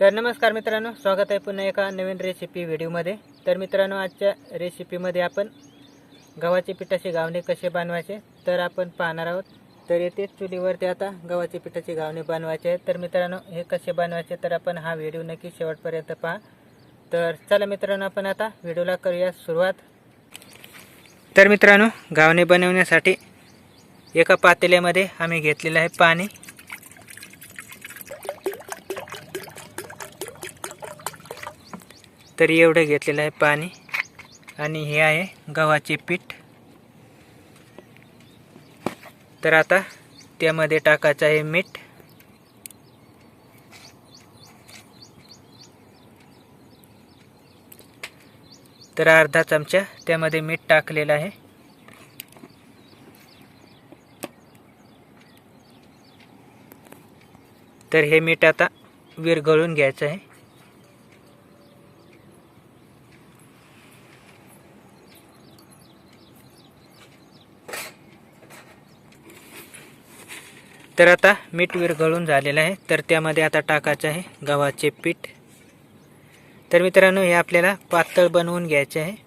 तर नमस्कार मित्रांनो स्वागत आहे पुन्हा एका नवीन रेसिपी व्हिडिओमध्ये तर मित्रांनो आजच्या रेसिपीमध्ये आपण गव्हाचे पिठाचे गावणे कसे बनवायचे तर आपण पाहणार आहोत. तर येथे चुलीवरती आता गव्हाचे पिठाचे गावणे बनवायचे आहेत. तर मित्रांनो हे कसे बनवायचे तर आपण हा व्हिडिओ नक्की शेवटपर्यंत पहा. तर चला मित्रांनो आपण आता व्हिडिओला करूया सुरुवात. तर मित्रांनो गावणे बनवण्यासाठी एका पातेल्यामध्ये आम्ही घेतलेलं आहे पाणी. तर एवढं घेतलेलं आहे पाणी. आणि हे आहे गव्हाचे पीठ. तर आता त्यामध्ये टाकायचं आहे मीठ. तर अर्धा चमचा त्यामध्ये मीठ टाकलेलं आहे. तर हे मीठ आता विरघळून घ्यायचं आहे. तर आता मीठ विरघळून झालेलं आहे. तर त्यामध्ये आता टाकायचं आहे गव्हाचे पीठ. तर मित्रांनो हे आपल्याला पातळ बनवून घ्यायचे आहे.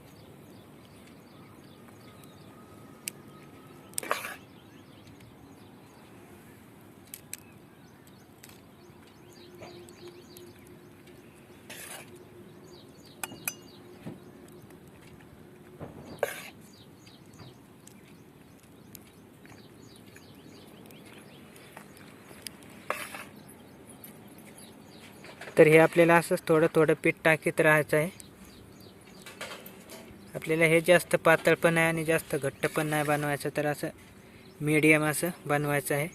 तर हे आपल्याला असंच थोडं थोडं पीठ टाकीत राहायचं आहे. आपल्याला हे जास्त पातळ पण आहे आणि जास्त घट्ट पण नाही बनवायचं तर असं मीडियम असं बनवायचं आहे.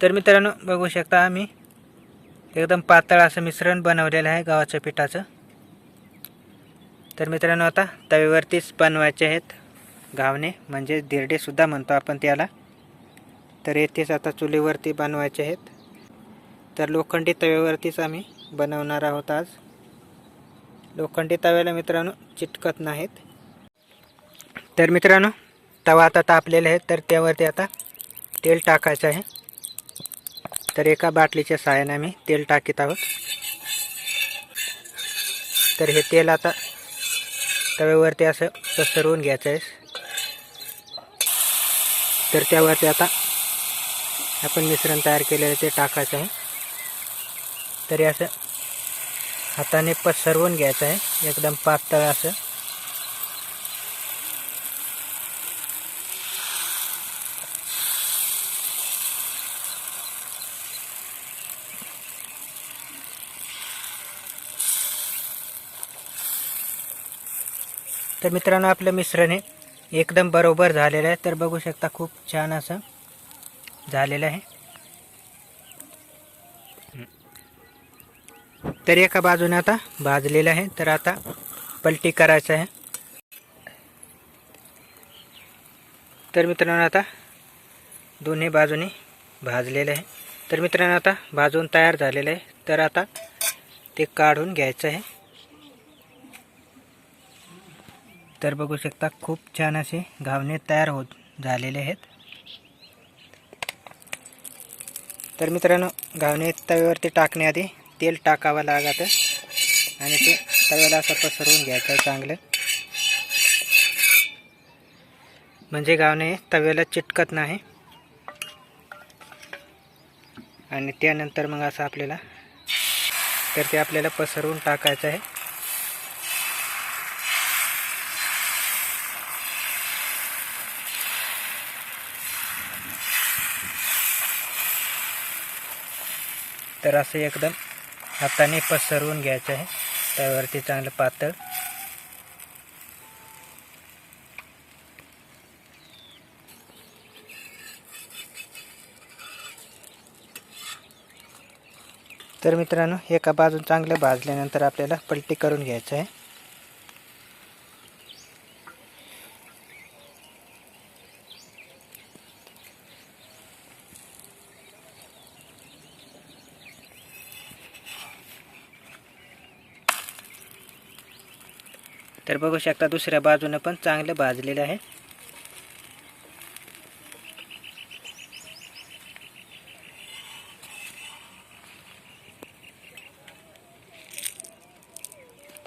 तर मित्रांनो बघू शकता आम्ही एकदम पातळ असं मिश्रण बनवलेलं आहे गव्हाच्या पिठाचं. तर मित्रांनो आता तव्यावरतीच बनवायचे आहेत घावणे म्हणजे धिरडेसुद्धा म्हणतो आपण त्याला. तर येथेच आता चुलीवरती बनवायचे आहेत. तर लोखंडी तव्यावरतीच आम्ही बनवणार आहोत आज. लोखंडी तव्याला मित्रांनो चिटकत नाहीत. तर मित्रांनो तवा आता तापलेला आहे तर त्यावरती आता तेल टाकायचं आहे. तर एका बाटलीच्या सहाय्याने आम्ही तेल टाकीत आहोत. तर हे तेल आता तव्यावरती असं पसरवून घ्यायचं आहे. तर त्यावरती आता आपण मिश्रण तयार केलेलं ते टाकायचं आहे. तरी असं हाताने पसरवून घ्यायचं आहे. एकदम पातळ असं. तर मित्रांनो आपलं मिश्रण हे एकदम बरोबर झालेलं आहे. तर बघू शकता खूप छान असं झालेलं आहे. तर एका बाजूने आता भाजलेलं आहे. तर आता पलटी करायचं आहे. तर मित्रांनो आता दोन्ही बाजूने भाजलेलं आहे. तर मित्रांनो आता भाजून तयार झालेलं आहे. तर आता ते काढून घ्यायचं आहे. तर बघू शकता खूप छान असे घावणे तयार होत झालेले आहेत. तर मित्रांनो घावणे तव्यावरती टाकण्याआधी तेल टाकावं लागतं आणि ते तव्याला असं पसरवून घ्यायचं चांगलं. म्हणजे गावणे तव्याला चिटकत नाही. आणि त्यानंतर मग असं आपल्याला तर ते आपल्याला पसरवून टाकायचं आहे. तर असं एकदम हाताने पसरवून घ्यायचं आहे. त्यावरती चांगलं पातळ. तर मित्रांनो एका बाजून चांगलं भाजल्यानंतर आपल्याला पलटी करून घ्यायचं आहे. तर बघू शकता दुसऱ्या बाजूनं पण चांगलं भाजलेलं आहे.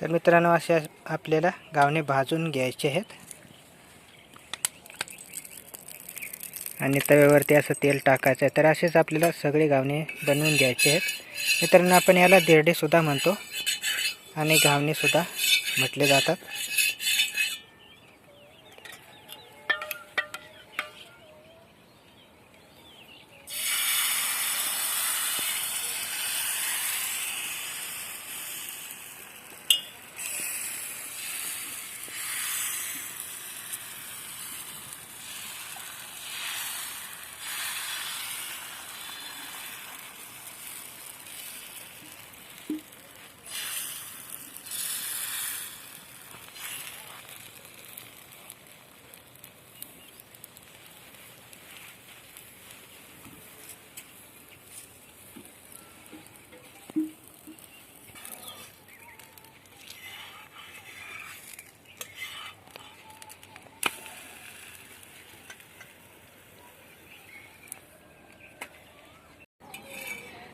तर मित्रांनो असे आपल्याला गावणे भाजून घ्यायचे आहेत. आणि तव्यावरती असं तेल टाकायचं आहे. तर असेच आपल्याला सगळे गावणे बनवून घ्यायचे आहेत. मित्रांनो आपण याला दिरडेसुद्धा म्हणतो आणि गावणेसुद्धा म्हटले जातात.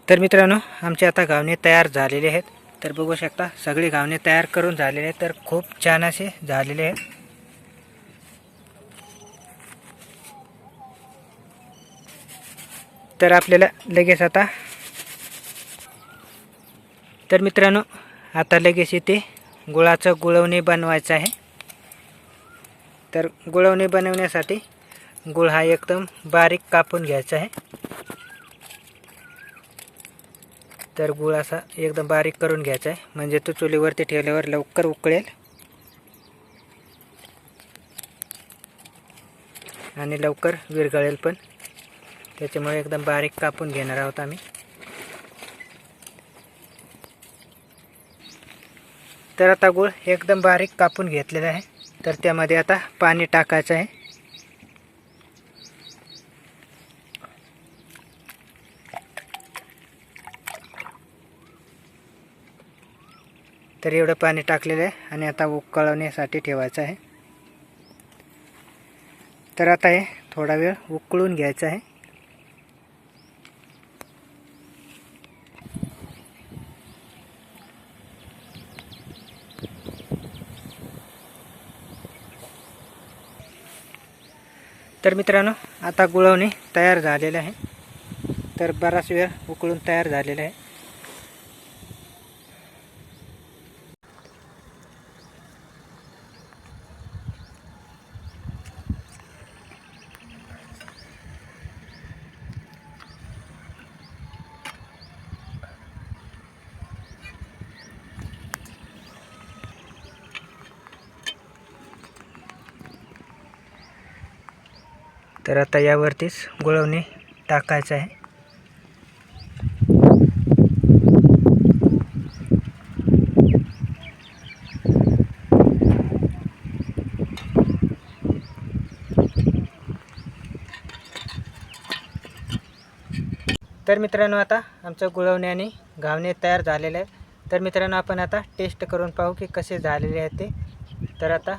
तर मित्रांनो आमचे आता गावणे तयार झालेले आहेत. तर बघू शकता सगळे गावणे तयार करून झालेले आहेत. तर खूप छान असे झालेले आहेत. तर आपल्याला लगेच आता तर मित्रांनो आता लगेच इथे गुळाचं गुळवणी बनवायचं आहे. तर गुळवणी बनवण्यासाठी गुळ हा एकदम बारीक कापून घ्यायचा आहे. तर गुळ असा एकदम बारीक करून घ्यायचा आहे. म्हणजे तो चुलीवरती ठेवल्यावर लवकर उकळेल. आणि लवकर विरघळेल पण. त्याच्यामुळे एकदम बारीक कापून घेणार आहोत आम्ही. तर आता गुळ एकदम बारीक कापून घेतलेला आहे. तर त्यामध्ये आता पाणी टाकायचं आहे. तर एवढं पाणी टाकलेलं आहे आणि आता उकळवण्यासाठी ठेवायचं आहे. तर आता हे थोडा वेळ उकळून घ्यायचं आहे. तर मित्रांनो आता गुळवणी तयार झालेलं आहे. तर बराच वेळ उकळून तयार झालेलं आहे. तर आता यावरतीच गुळवणी टाकायचं आहे. तर मित्रांनो आता आमचं गुळवणे आणि घावणे तयार झालेले आहे. तर मित्रांनो आपण आता टेस्ट करून पाहू की कसे झालेले आहे ते. तर आता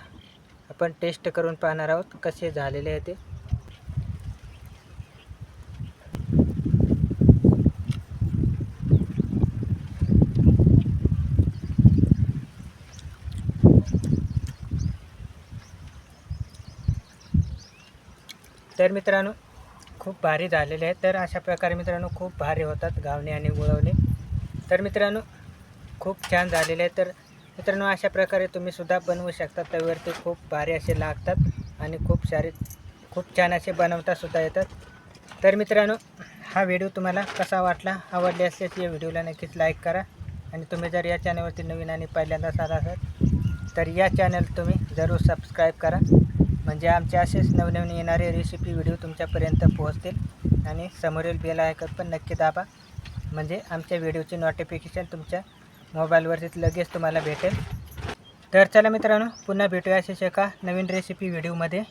आपण टेस्ट करून पाहणार आहोत कसे झालेले आहे ते. तर मित्रांनो खूप भारी झालेले आहेत. तर अशा प्रकारे मित्रांनो खूप भारी होतात गावणे आणि गुळवणे. तर मित्रांनो खूप छान झालेले आहे तर मित्रांनो अशा प्रकारे तुम्ही सुद्धा बनवू शकता. तव्यावरती खूप भारी असे लागतात आणि खूप सारे खूप छान असे बनवता सुद्धा येतात. तर मित्रांनो हा व्हिडिओ तुम्हाला कसा वाटला आवडले असल्यास या व्हिडिओला नक्कीच लाईक करा. आणि तुम्ही जर या चॅनलवरती नवीन आणि पहिल्यांदाच आला असाल तर या चॅनल तुम्ही जरूर सबस्क्राईब करा. म्हणजे आमचे असेच नवनवीन येणारे रेसिपी व्हिडिओ तुमच्यापर्यंत पोहोचतील. आणि समोरील बेल आयकॉन पण नक्की दाबा. म्हणजे आमच्या व्हिडिओची नोटिफिकेशन तुमच्या मोबाईलवरती लगेच तुम्हाला भेटेल. तर चला मित्रांनो पुन्हा भेटूया असेच एका नवीन रेसिपी व्हिडिओमध्ये